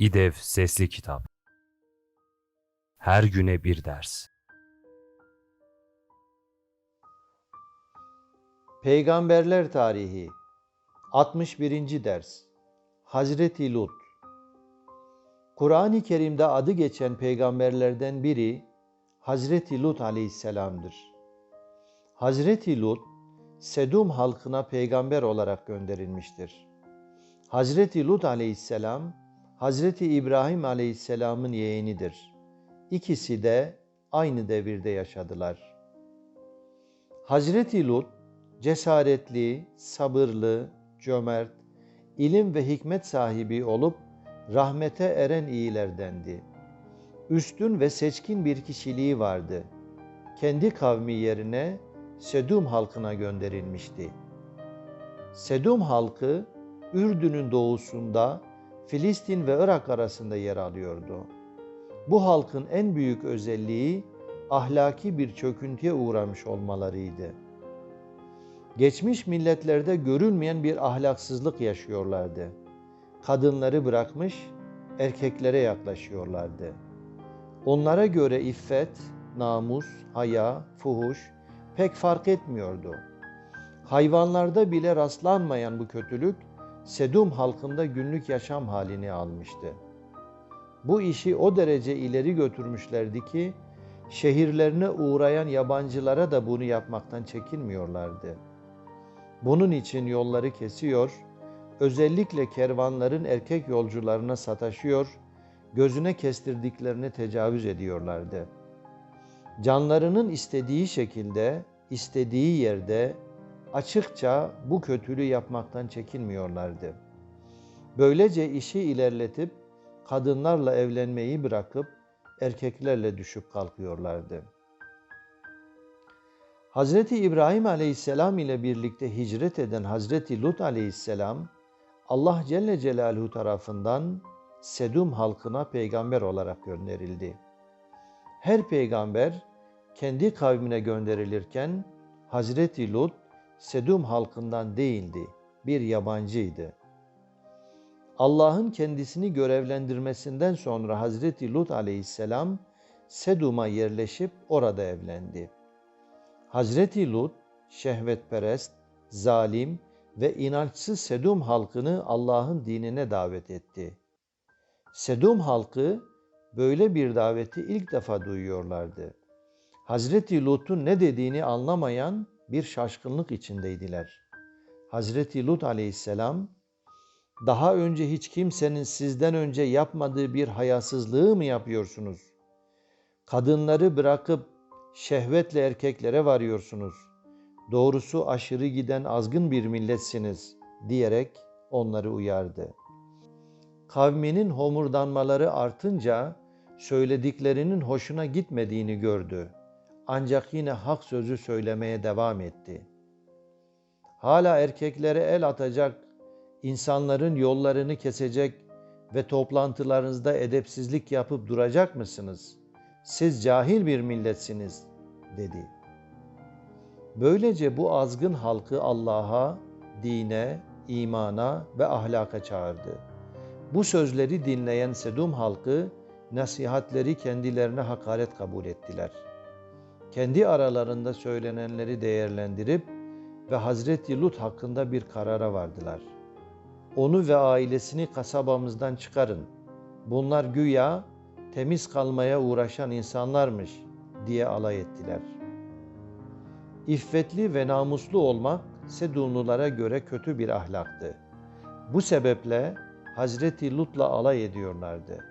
İDEV Sesli Kitap Her güne bir ders Peygamberler Tarihi 61. Ders Hazreti Lut Kur'an-ı Kerim'de adı geçen peygamberlerden biri Hazreti Lut aleyhisselamdır. Hazreti Lut, Sedum halkına peygamber olarak gönderilmiştir. Hazreti Lut aleyhisselam, Hazreti İbrahim aleyhisselamın yeğenidir. İkisi de aynı devirde yaşadılar. Hazreti Lut, cesaretli, sabırlı, cömert, ilim ve hikmet sahibi olup rahmete eren iyilerdendi. Üstün ve seçkin bir kişiliği vardı. Kendi kavmi yerine Sedum halkına gönderilmişti. Sedum halkı Ürdün'ün doğusunda Filistin ve Irak arasında yer alıyordu. Bu halkın en büyük özelliği ahlaki bir çöküntüye uğramış olmalarıydı. Geçmiş milletlerde görülmeyen bir ahlaksızlık yaşıyorlardı. Kadınları bırakmış, erkeklere yaklaşıyorlardı. Onlara göre iffet, namus, haya, fuhuş pek fark etmiyordu. Hayvanlarda bile rastlanmayan bu kötülük Sedum halkında günlük yaşam halini almıştı. Bu işi o derece ileri götürmüşlerdi ki şehirlerine uğrayan yabancılara da bunu yapmaktan çekinmiyorlardı. Bunun için yolları kesiyor, özellikle kervanların erkek yolcularına sataşıyor, gözüne kestirdiklerini tecavüz ediyorlardı. Canlarının istediği şekilde, istediği yerde açıkça bu kötülüğü yapmaktan çekinmiyorlardı. Böylece işi ilerletip kadınlarla evlenmeyi bırakıp erkeklerle düşüp kalkıyorlardı. Hazreti İbrahim Aleyhisselam ile birlikte hicret eden Hazreti Lut Aleyhisselam Allah Celle Celaluhu tarafından Sedum halkına peygamber olarak gönderildi. Her peygamber kendi kavmine gönderilirken Hazreti Lut Sedum halkından değildi, bir yabancıydı. Allah'ın kendisini görevlendirmesinden sonra Hazreti Lut aleyhisselam Sedum'a yerleşip orada evlendi. Hazreti Lut şehvetperest, zalim ve inançsız Sedum halkını Allah'ın dinine davet etti. Sedum halkı böyle bir daveti ilk defa duyuyorlardı. Hazreti Lut'un ne dediğini anlamayan bir şaşkınlık içindeydiler. Hazreti Lut aleyhisselam, daha önce hiç kimsenin sizden önce yapmadığı bir hayasızlığı mı yapıyorsunuz? Kadınları bırakıp şehvetle erkeklere varıyorsunuz. Doğrusu aşırı giden azgın bir milletsiniz diyerek onları uyardı. Kavminin homurdanmaları artınca söylediklerinin hoşuna gitmediğini gördü. Ancak yine hak sözü söylemeye devam etti. Hala erkeklere el atacak, insanların yollarını kesecek ve toplantılarınızda edepsizlik yapıp duracak mısınız? Siz cahil bir milletsiniz, dedi. Böylece bu azgın halkı Allah'a, dine, imana ve ahlaka çağırdı. Bu sözleri dinleyen Sedum halkı nasihatleri kendilerine hakaret kabul ettiler.'' Kendi aralarında söylenenleri değerlendirip ve Hazreti Lut hakkında bir karara vardılar. Onu ve ailesini kasabamızdan çıkarın. Bunlar güya temiz kalmaya uğraşan insanlarmış diye alay ettiler. İffetli ve namuslu olmak Sedunlulara göre kötü bir ahlaktı. Bu sebeple Hazreti Lut'la alay ediyorlardı.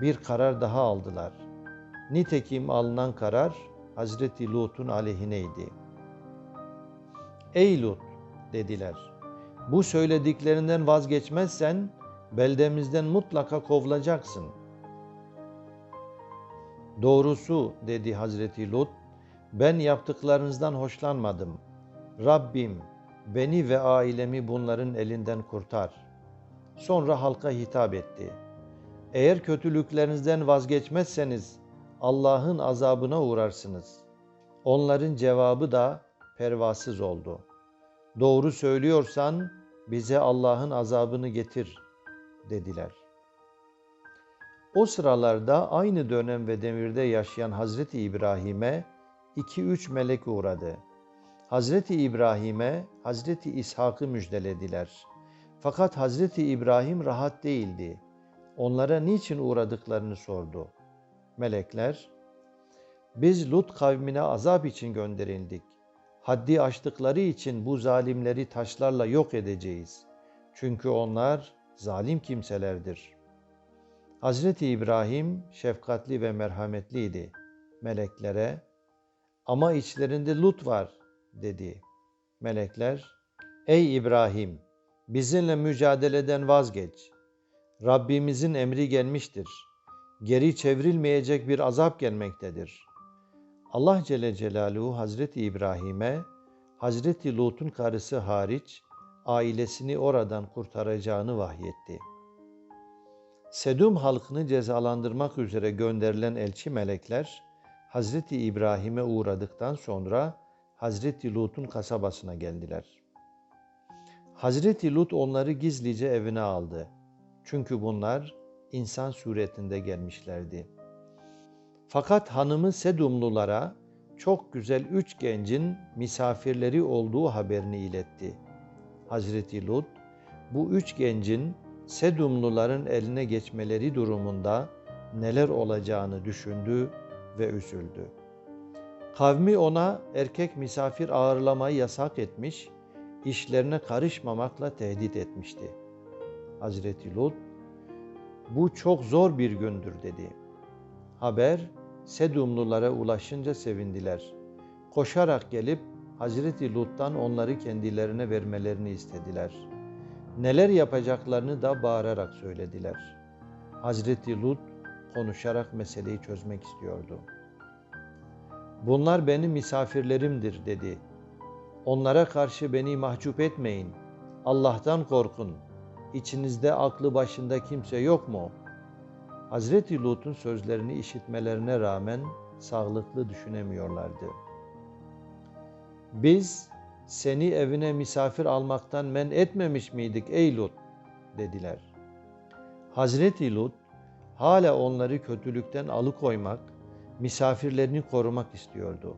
Bir karar daha aldılar. Nitekim alınan karar Hazreti Lut'un aleyhineydi. Ey Lut dediler. Bu söylediklerinden vazgeçmezsen beldemizden mutlaka kovulacaksın. Doğrusu dedi Hazreti Lut, ben yaptıklarınızdan hoşlanmadım. Rabbim beni ve ailemi bunların elinden kurtar. Sonra halka hitap etti. Eğer kötülüklerinizden vazgeçmezseniz Allah'ın azabına uğrarsınız. Onların cevabı da pervasız oldu. Doğru söylüyorsan bize Allah'ın azabını getir dediler. O sıralarda aynı dönem ve devirde yaşayan Hazreti İbrahim'e iki üç melek uğradı. Hazreti İbrahim'e Hazreti İshak'ı müjdelediler. Fakat Hazreti İbrahim rahat değildi. Onlara niçin uğradıklarını sordu. Melekler, biz Lut kavmine azap için gönderildik. Haddi aştıkları için bu zalimleri taşlarla yok edeceğiz. Çünkü onlar zalim kimselerdir. Hazreti İbrahim şefkatli ve merhametliydi. Meleklere, ama içlerinde Lut var dedi. Melekler, ey İbrahim, bizimle mücadeleden vazgeç. Rabbimizin emri gelmiştir. Geri çevrilmeyecek bir azap gelmektedir. Allah Celle Celaluhu Hazreti İbrahim'e Hazreti Lut'un karısı hariç ailesini oradan kurtaracağını vahyetti. Sedum halkını cezalandırmak üzere gönderilen elçi melekler Hazreti İbrahim'e uğradıktan sonra Hazreti Lut'un kasabasına geldiler. Hazreti Lut onları gizlice evine aldı. Çünkü bunlar insan suretinde gelmişlerdi. Fakat hanımı Sedumlulara çok güzel üç gencin misafirleri olduğu haberini iletti. Hazreti Lut bu üç gencin Sedumluların eline geçmeleri durumunda neler olacağını düşündü ve üzüldü. Kavmi ona erkek misafir ağırlamayı yasak etmiş, işlerine karışmamakla tehdit etmişti. Hazreti Lut, bu çok zor bir gündür dedi. Haber Sedumlulara ulaşınca sevindiler. Koşarak gelip Hazreti Lut'tan onları kendilerine vermelerini istediler. Neler yapacaklarını da bağırarak söylediler. Hazreti Lut konuşarak meseleyi çözmek istiyordu. Bunlar benim misafirlerimdir dedi. Onlara karşı beni mahcup etmeyin. Allah'tan korkun. İçinizde aklı başında kimse yok mu? Hazreti Lut'un sözlerini işitmelerine rağmen sağlıklı düşünemiyorlardı. Biz seni evine misafir almaktan men etmemiş miydik ey Lut? dediler. Hazreti Lut hala onları kötülükten alıkoymak, misafirlerini korumak istiyordu.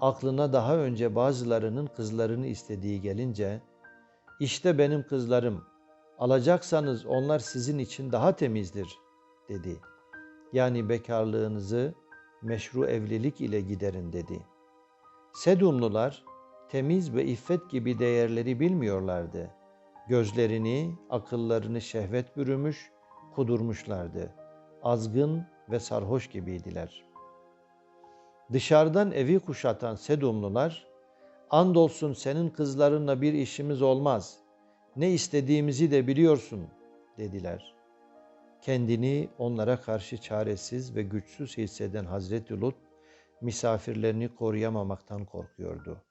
Aklına daha önce bazılarının kızlarını istediği gelince, işte benim kızlarım, alacaksanız onlar sizin için daha temizdir, dedi. Yani bekarlığınızı meşru evlilik ile giderin, dedi. Sedumlular, temiz ve iffet gibi değerleri bilmiyorlardı. Gözlerini, akıllarını şehvet bürümüş, kudurmuşlardı. Azgın ve sarhoş gibiydiler. Dışarıdan evi kuşatan Sedumlular, andolsun senin kızlarınla bir işimiz olmaz. Ne istediğimizi de biliyorsun, dediler. Kendini onlara karşı çaresiz ve güçsüz hisseden Hazreti Lut, misafirlerini koruyamamaktan korkuyordu.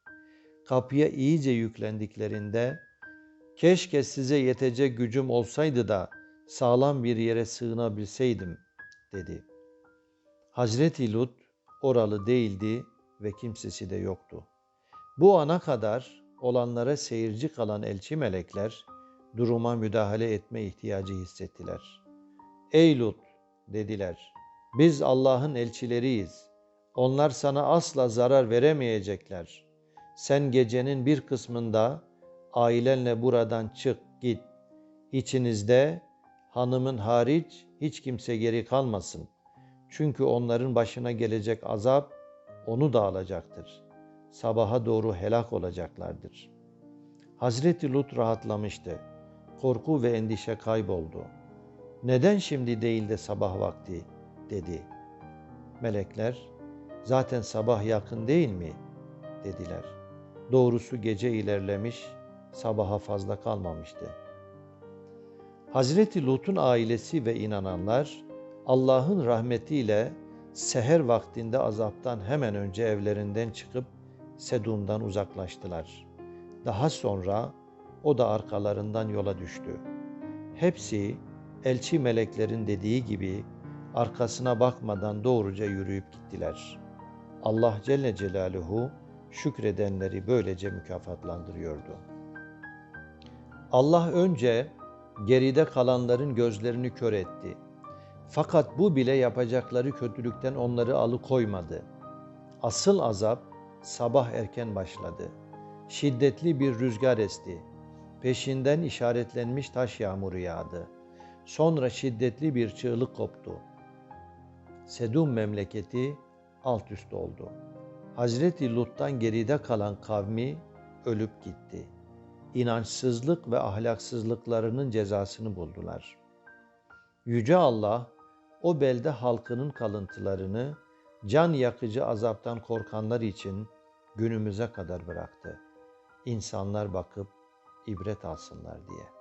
Kapıya iyice yüklendiklerinde, keşke size yetecek gücüm olsaydı da sağlam bir yere sığınabilseydim, dedi. Hazreti Lut oralı değildi ve kimsesi de yoktu. Bu ana kadar olanlara seyirci kalan elçi melekler duruma müdahale etme ihtiyacı hissettiler. Ey Lut dediler. Biz Allah'ın elçileriyiz. Onlar sana asla zarar veremeyecekler. Sen gecenin bir kısmında ailenle buradan çık git. İçinizde hanımın hariç hiç kimse geri kalmasın. Çünkü onların başına gelecek azap onu da alacaktır. Sabaha doğru helak olacaklardır. Hazreti Lut rahatlamıştı. Korku ve endişe kayboldu. Neden şimdi değil de sabah vakti dedi. Melekler zaten sabah yakın değil mi dediler. Doğrusu gece ilerlemiş, sabaha fazla kalmamıştı. Hazreti Lut'un ailesi ve inananlar Allah'ın rahmetiyle seher vaktinde azaptan hemen önce evlerinden çıkıp Sedum'dan uzaklaştılar. Daha sonra o da arkalarından yola düştü. Hepsi elçi meleklerin dediği gibi arkasına bakmadan doğruca yürüyüp gittiler. Allah Celle Celaluhu şükredenleri böylece mükafatlandırıyordu. Allah önce geride kalanların gözlerini kör etti. Fakat bu bile yapacakları kötülükten onları alıkoymadı. Asıl azap sabah erken başladı. Şiddetli bir rüzgar esti. Peşinden işaretlenmiş taş yağmuru yağdı. Sonra şiddetli bir çığlık koptu. Sedum memleketi alt üst oldu. Hazreti Lut'tan geride kalan kavmi ölüp gitti. İnançsızlık ve ahlaksızlıklarının cezasını buldular. Yüce Allah o belde halkının kalıntılarını can yakıcı azaptan korkanlar için günümüze kadar bıraktı. İnsanlar bakıp ibret alsınlar diye.